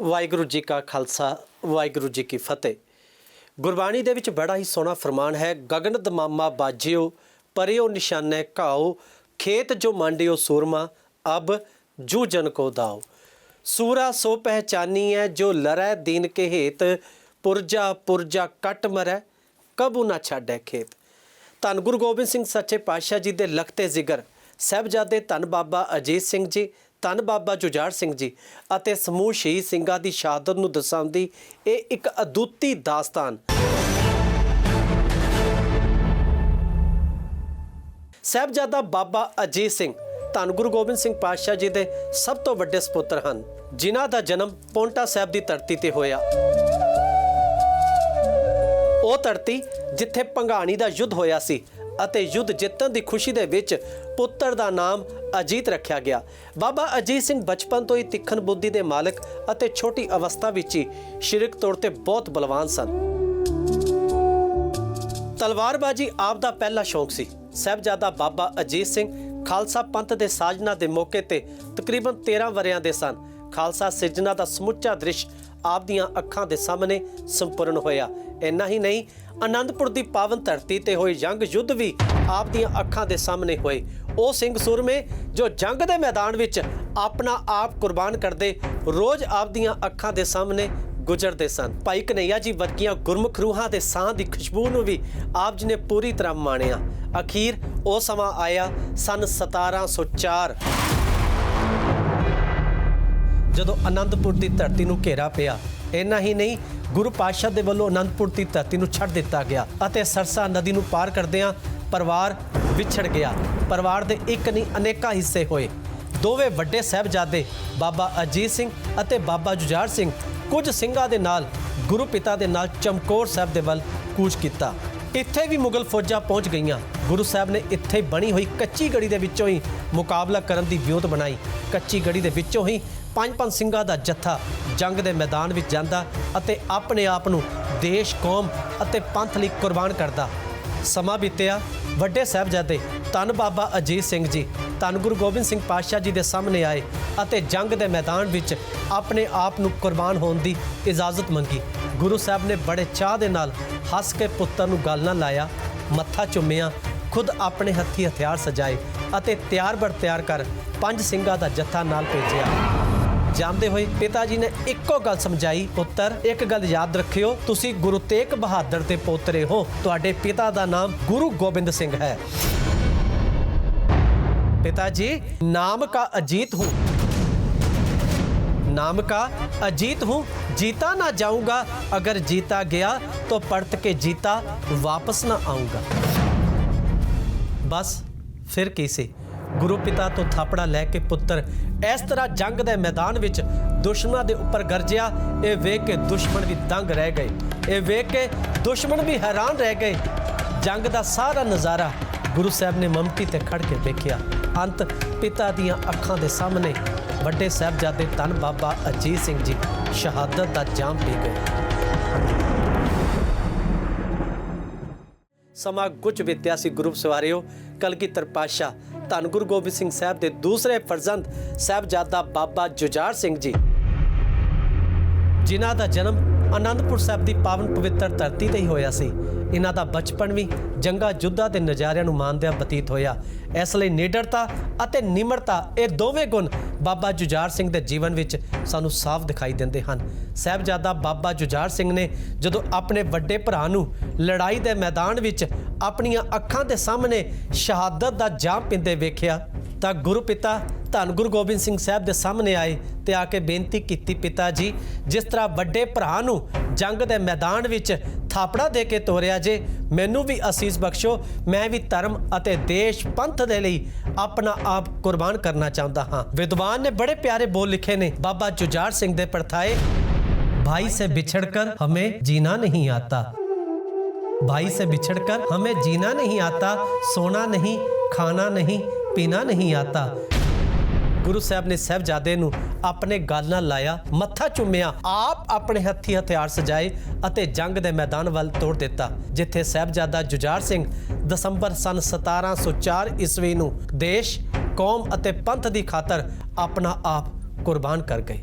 ਵਾਹਿਗੁਰੂ ਜੀ ਕਾ ਖਾਲਸਾ, ਵਾਹਿਗੁਰੂ ਜੀ ਕੀ ਫਤਿਹ। ਗੁਰਬਾਣੀ ਦੇ ਵਿੱਚ ਬੜਾ ਹੀ ਸੋਹਣਾ ਫਰਮਾਨ ਹੈ ਗਗਨ ਦਮਾਮਾ ਬਾਜਿਓ, ਪਰਿਓ ਨਿਸ਼ਾਨੇ ਘਾਓ, ਖੇਤ ਜੋ ਮੰਡਿਓ ਸੂਰਮਾ, ਅਬ ਜੂ ਜਨ ਕੋ ਦਾਓ। ਸੂਰਾ ਸੋ ਪਹਿਚਾਨੀ ਹੈ ਜੋ ਲਰੈ ਦੀਨ ਕੇ ਹੇਤ, ਪੁਰਜਾ ਪੁਰਜਾ ਕੱਟ ਮਰੈ, ਕਬੂ ਨਾ ਛੱਡੈ ਖੇਤ। ਧੰਨ ਗੁਰੂ ਗੋਬਿੰਦ ਸਿੰਘ ਸੱਚੇ ਪਾਤਸ਼ਾਹ ਜੀ ਦੇ ਲਖਤੇ ਜ਼ਿਕਰ ਸਹਿਬਜ਼ਾਦੇ ਧੰਨ ਬਾਬਾ ਅਜੀਤ ਸਿੰਘ ਜੀ ਧੰਨ ਬਾਬਾ ਜੁਝਾਰ ਸਿੰਘ ਜੀ ਅਤੇ ਸਮੂਹ ਸ਼ਹੀਦ ਸਿੰਘਾਂ ਦੀ ਸ਼ਹਾਦਤ ਨੂੰ ਦਰਸਾਉਂਦੀ ਇਹ ਇੱਕ ਅਦੁੱਤੀ ਦਾਸਤਾਨ। ਸਹਿਬਜ਼ਾਦਾ ਬਾਬਾ ਅਜੀਤ ਸਿੰਘ, ਧੰਨ ਗੁਰੂ ਗੋਬਿੰਦ ਸਿੰਘ ਪਾਤਸ਼ਾਹ ਜੀ ਦੇ ਸਭ ਤੋਂ ਵੱਡੇ ਸੁਪੁੱਤਰ ਹਨ, ਜਿਨ੍ਹਾਂ ਦਾ ਜਨਮ ਪੌਂਟਾ ਸਾਹਿਬ ਦੀ ਧਰਤੀ ਤੇ ਹੋਇਆ। ਉਹ ਧਰਤੀ ਜਿੱਥੇ ਪੰਘਾਣੀ ਦਾ ਯੁੱਧ ਹੋਇਆ ਸੀ ਅਤੇ ਯੁੱਧ ਜਿੱਤਣ ਦੀ ਖੁਸ਼ੀ ਦੇ ਵਿੱਚ ਪੁੱਤਰ ਦਾ ਨਾਮ ਅਜੀਤ ਰੱਖਿਆ ਗਿਆ। ਬਾਬਾ ਅਜੀਤ ਸਿੰਘ ਬਚਪਨ ਤੋਂ ਹੀ ਤਿੱਖਣ ਬੁੱਧੀ ਦੇ ਮਾਲਕ ਅਤੇ ਛੋਟੀ ਅਵਸਥਾ ਵਿੱਚ ਹੀ ਸ਼ਿਰਕ ਤੌਰ ਤੇ ਬਹੁਤ ਬਲਵਾਨ ਸਨ। ਤਲਵਾਰਬਾਜੀ ਆਪ ਦਾ ਪਹਿਲਾ ਸ਼ੌਂਕ ਸੀ। ਸਹਿਬਜ਼ਾਦਾ ਬਾਬਾ ਅਜੀਤ ਸਿੰਘ ਖਾਲਸਾ ਪੰਥ ਦੇ ਸਾਜਨਾ ਦੇ ਮੌਕੇ ਤੇ ਤਕਰੀਬਨ 13 ਵਰਿਆਂ ਦੇ ਸਨ। ਖਾਲਸਾ ਸਿਰਜਣਾ ਦਾ ਸਮੁੱਚਾ ਦ੍ਰਿਸ਼ ਆਪ ਦੀਆਂ ਅੱਖਾਂ ਦੇ ਸਾਹਮਣੇ ਸੰਪੂਰਨ ਹੋਇਆ। ਇੰਨਾ ਹੀ ਨਹੀਂ ਆਨੰਦਪੁਰ ਦੀ ਪਾਵਨ ਧਰਤੀ ਤੇ ਹੋਏ ਜੰਗ ਯੁੱਧ ਵੀ ਆਪ ਦੀਆਂ ਅੱਖਾਂ ਦੇ ਸਾਹਮਣੇ ਹੋਏ। ਉਹ ਸਿੰਘ ਸੂਰਮੇ ਜੋ ਜੰਗ ਦੇ ਮੈਦਾਨ ਵਿੱਚ ਆਪਣਾ ਆਪ ਕੁਰਬਾਨ ਕਰਦੇ, ਰੋਜ਼ ਆਪ ਦੀਆਂ ਅੱਖਾਂ ਦੇ ਸਾਹਮਣੇ ਗੁਜ਼ਰਦੇ ਸਨ। ਭਾਈ ਕਨਈਆ ਜੀ ਵਰਗੀਆਂ ਗੁਰਮੁਖ ਰੂਹਾਂ ਦੇ ਸਾਹ ਦੀ ਖੁਸ਼ਬੂ ਨੂੰ ਵੀ ਆਪ ਜੀ ਨੇ ਪੂਰੀ ਤਰ੍ਹਾਂ ਮਾਣਿਆ। ਅਖੀਰ ਉਹ ਸਮਾਂ ਆਇਆ ਸਨ 1704 ਜਦੋਂ ਅਨੰਦਪੁਰ ਦੀ ਧਰਤੀ ਨੂੰ ਘੇਰਾ ਪਿਆ ਇੰਨਾ ਹੀ ਨਹੀਂ, ਗੁਰੂ ਪਾਤਸ਼ਾਹ ਦੇ ਵੱਲੋਂ ਅਨੰਦਪੁਰ ਦੀ ਧਰਤੀ ਨੂੰ ਛੱਡ ਦਿੱਤਾ ਗਿਆ ਅਤੇ ਸਰਸਾ ਨਦੀ ਨੂੰ ਪਾਰ ਕਰਦਿਆਂ ਪਰਿਵਾਰ ਵਿਛੜ ਗਿਆ। ਪਰਿਵਾਰ ਦੇ ਇੱਕ ਨਹੀਂ, ਅਨੇਕਾਂ ਹਿੱਸੇ ਹੋਏ। ਦੋਵੇਂ ਵੱਡੇ ਸਹਿਬਜ਼ਾਦੇ, ਬਾਬਾ ਅਜੀਤ ਸਿੰਘ ਅਤੇ ਬਾਬਾ ਜੁਝਾਰ ਸਿੰਘ, ਕੁਝ ਸਿੰਘਾਂ ਦੇ ਨਾਲ, ਗੁਰੂ ਪਿਤਾ ਦੇ ਨਾਲ ਚਮਕੌਰ ਸਾਹਿਬ ਦੇ ਵੱਲ ਕੂਚ ਕੀਤਾ। ਇੱਥੇ ਵੀ ਮੁਗਲ ਫੌਜਾਂ ਪਹੁੰਚ ਗਈਆਂ। ਗੁਰੂ ਸਾਹਿਬ ਨੇ ਇੱਥੇ ਬਣੀ ਹੋਈ ਕੱਚੀ ਗੜੀ ਦੇ ਵਿੱਚੋਂ ਹੀ ਮੁਕਾਬਲਾ ਕਰਨ ਦੀ ਵਿਉਂਤ ਬਣਾਈ। ਕੱਚੀ ਗੜੀ ਦੇ ਵਿੱਚੋਂ ਹੀ ਪੰਜ ਪੰਜ ਸਿੰਘਾਂ ਦਾ ਜੱਥਾ ਜੰਗ ਦੇ ਮੈਦਾਨ ਵਿੱਚ ਜਾਂਦਾ ਅਤੇ ਆਪਣੇ ਆਪ ਨੂੰ ਦੇਸ਼, ਕੌਮ ਅਤੇ ਪੰਥ ਲਈ ਕੁਰਬਾਨ ਕਰਦਾ। ਸਮਾਂ ਬੀਤਿਆ। ਵੱਡੇ ਸਾਹਿਬਜ਼ਾਦੇ ਧੰਨ ਬਾਬਾ ਅਜੀਤ ਸਿੰਘ ਜੀ ਧੰਨ ਗੁਰੂ ਗੋਬਿੰਦ ਸਿੰਘ ਪਾਤਸ਼ਾਹ ਜੀ ਦੇ ਸਾਹਮਣੇ ਆਏ ਅਤੇ ਜੰਗ ਦੇ ਮੈਦਾਨ ਵਿੱਚ ਆਪਣੇ ਆਪ ਨੂੰ ਕੁਰਬਾਨ ਹੋਣ ਦੀ ਇਜਾਜ਼ਤ ਮੰਗੀ। ਗੁਰੂ ਸਾਹਿਬ ਨੇ ਬੜੇ ਚਾਹ ਦੇ ਨਾਲ ਹੱਸ ਕੇ ਪੁੱਤਰ ਨੂੰ ਗੱਲ ਨਾਲ ਲਾਇਆ, ਮੱਥਾ ਚੁੰਮਿਆ ਖੁਦ ਆਪਣੇ ਹੱਥੀ ਹਥਿਆਰ ਸਜਾਏ ਅਤੇ ਤਿਆਰ ਬਰ ਤਿਆਰ ਕਰ ਪੰਜ ਸਿੰਘਾਂ ਦਾ ਜੱਥਾ ਨਾਲ ਭੇਜਿਆ। ਜਾਂਦੇ ਹੋਏ ਪਿਤਾ ਜੀ ਨੇ ਇੱਕੋ ਗੱਲ ਸਮਝਾਈ, ਪੁੱਤਰ, ਇੱਕ ਗੱਲ ਯਾਦ ਰੱਖਿਓ, ਤੁਸੀਂ ਗੁਰੂ ਤੇਗ ਬਹਾਦਰ ਦੇ ਪੋਤਰੇ ਹੋ। ਤੁਹਾਡੇ ਪਿਤਾ ਦਾ ਨਾਮ ਗੁਰੂ ਗੋਬਿੰਦ ਸਿੰਘ ਹੈ। पिताजी नाम का अजीत हूँ नाम का अजीत हूँ जीता ना जाऊंगा अगर जीता गया तो पढ़त के जीता वापस ना आऊंगा ਬਸ ਫਿਰ ਕੀ ਸੀ ਗੁਰੂ ਪਿਤਾ ਤੋਂ ਥਾਪੜਾ ਲੈ ਕੇ ਪੁੱਤਰ ਇਸ ਤਰ੍ਹਾਂ ਜੰਗ ਦੇ ਮੈਦਾਨ ਵਿੱਚ ਦੁਸ਼ਮਣਾਂ ਦੇ ਉੱਪਰ ਗਰਜਿਆ ਇਹ ਵੇਖ ਕੇ ਦੁਸ਼ਮਣ ਵੀ ਦੰਗ ਰਹਿ ਗਏ ਇਹ ਵੇਖ ਕੇ ਦੁਸ਼ਮਣ ਵੀ ਹੈਰਾਨ ਰਹਿ ਗਏ ਜੰਗ ਦਾ ਸਾਰਾ ਨਜ਼ਾਰਾ ਗੁਰੂ ਸਾਹਿਬ ਨੇ ਮਮਤੀ ਤੇ ਖੜ ਕੇ ਵੇਖਿਆ ਅੰਤ ਪਿਤਾ ਦੀਆਂ ਅੱਖਾਂ ਦੇ ਸਾਹਮਣੇ ਵੱਡੇ ਸਾਹਿਬਜ਼ਾਦੇ ਧੰਨ ਬਾਬਾ ਅਜੀਤ ਸਿੰਘ ਜੀ ਸ਼ਹਾਦਤ ਦਾ ਜਾਮ ਪੀ ਗਏ। ਸਮਾਂ ਕੁਝ ਬੀਤਿਆ ਸੀ ਗਰੁੱਪ ਸਵਾਰਿਓ, ਕਲਗੀਧਰ ਪਾਸ਼ਾ ਧੰਨ ਗੁਰੂ ਗੋਬਿੰਦ ਸਿੰਘ ਸਾਹਿਬ ਦੇ ਦੂਸਰੇ ਫਰਜ਼ੰਦ ਸਾਹਿਬਜ਼ਾਦਾ ਬਾਬਾ ਜੁਝਾਰ ਸਿੰਘ ਜੀ, ਜਿਨ੍ਹਾਂ ਦਾ ਜਨਮ ਆਨੰਦਪੁਰ ਸਾਹਿਬ ਦੀ ਪਾਵਨ ਪਵਿੱਤਰ ਧਰਤੀ ਤੇ ਹੀ ਹੋਇਆ ਸੀ। ਇਹਨਾਂ ਦਾ ਬਚਪਨ ਵੀ ਜੰਗਾ ਜੁੱਧਾਂ ਦੇ ਨਜ਼ਾਰਿਆਂ ਨੂੰ ਮਾਣਦਿਆਂ ਬਤੀਤ ਹੋਇਆ। ਇਸ ਲਈ ਨਿਡਰਤਾ ਅਤੇ ਨਿਮਰਤਾ ਇਹ ਦੋਵੇਂ ਗੁਣ ਬਾਬਾ ਜੁਝਾਰ ਸਿੰਘ ਦੇ ਜੀਵਨ ਵਿੱਚ ਸਾਨੂੰ ਸਾਫ਼ ਦਿਖਾਈ ਦਿੰਦੇ ਹਨ। ਸਹਿਬਜ਼ਾਦਾ ਬਾਬਾ ਜੁਝਾਰ ਸਿੰਘ ਨੇ ਜਦੋਂ ਆਪਣੇ ਵੱਡੇ ਭਰਾ ਨੂੰ ਲੜਾਈ ਦੇ ਮੈਦਾਨ ਵਿੱਚ ਆਪਣੀਆਂ ਅੱਖਾਂ ਦੇ ਸਾਹਮਣੇ ਸ਼ਹਾਦਤ ਦਾ ਜਾਮ ਪਿੰਦੇ ਵੇਖਿਆ ਤਾਂ ਗੁਰੂ ਪਿਤਾ ਧੰਨ ਗੁਰੂ ਗੋਬਿੰਦ ਸਿੰਘ ਸਾਹਿਬ ਦੇ ਸਾਹਮਣੇ ਆਏ ਤੇ ਆ ਕੇ ਬੇਨਤੀ ਕੀਤੀ ਪਿਤਾ ਜੀ ਜਿਸ ਤਰ੍ਹਾਂ ਵੱਡੇ ਭਰਾ ਨੂੰ ਜੰਗ ਦੇ ਮੈਦਾਨ ਵਿੱਚ ਥਾਪੜਾ ਦੇ ਕੇ ਤੋਰਿਆ ਜੇ ਮੈਨੂੰ ਵੀ ਅਸੀਸ ਬਖਸ਼ੋ ਮੈਂ ਵੀ ਧਰਮ ਅਤੇ ਦੇਸ਼ ਪੰਥ ਦੇ ਲਈ ਆਪਣਾ ਆਪ ਕੁਰਬਾਨ ਕਰਨਾ ਚਾਹੁੰਦਾ ਹਾਂ ਵਿਦਵਾਨ ਨੇ ਬੜੇ ਪਿਆਰੇ ਬੋਲ ਲਿਖੇ ਨੇ ਬਾਬਾ ਜੁਝਾਰ ਸਿੰਘ ਦੇ ਪਰਥਾਏ भाई से बिछड़कर हमें जीना नहीं आता भाई से बिछड़कर हमें जीना नहीं आता सोना नहीं खाना नहीं ਪੀਣਾ ਨਹੀਂ ਆਤਾ। ਗੁਰੂ ਸਾਹਿਬ ਨੇ ਸਹਿਬਜ਼ਾਦੇ ਨੂੰ ਆਪਣੇ ਗੱਲ ਨਾਲ ਲਾਇਆ, ਮੱਥਾ ਚੁੰਮਿਆ। ਆਪ ਆਪਣੇ ਹੱਥੀ ਹਥਿਆਰ ਸਜਾਏ ਅਤੇ ਜੰਗ ਦੇ ਮੈਦਾਨ ਵੱਲ ਤੋੜ ਦਿੱਤਾ, ਜਿੱਥੇ ਸਹਿਬਜ਼ਾਦਾ ਜੁਝਾਰ ਸਿੰਘ ਦਸੰਬਰ ਸਨ 1704 ਈਸਵੀ ਨੂੰ ਦੇਸ਼, ਕੌਮ ਅਤੇ ਪੰਥ ਦੀ ਖਾਤਰ ਆਪਣਾ ਆਪ ਕੁਰਬਾਨ ਕਰ ਗਏ।